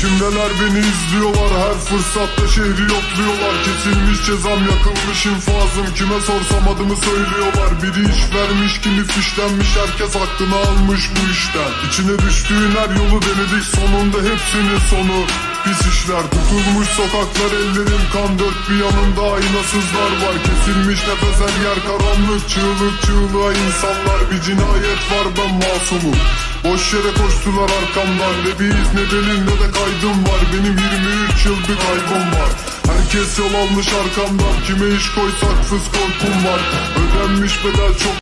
Peşimdeler beni izliyorlar her fırsatta şehri yokluyorlar. Kesilmiş cezam yakılmış infazım. Kime sorsam adımı söylüyorlar. Biri iş vermiş kimi fişlenmiş. Herkes hakkını almış bu işten. İçine düştüğün her yolu denedik. Sonunda hepsinin sonu Pis işler. Tutulmuş sokaklar ellerim kan dört bir yanında aynasızlar var. Kesilmiş nefes her yer karanlık. Çığlık çığlığa insanlar. Bir cinayet var ben masumum Boş yere koştular arkamdan. Ne bir iz ne delil ne de kaydım var. Benim 23 yıl bir kaybım var. Herkes yol almış arkamdan. Kime iş koysak fıs korkum var. Ödenmiş bedel çok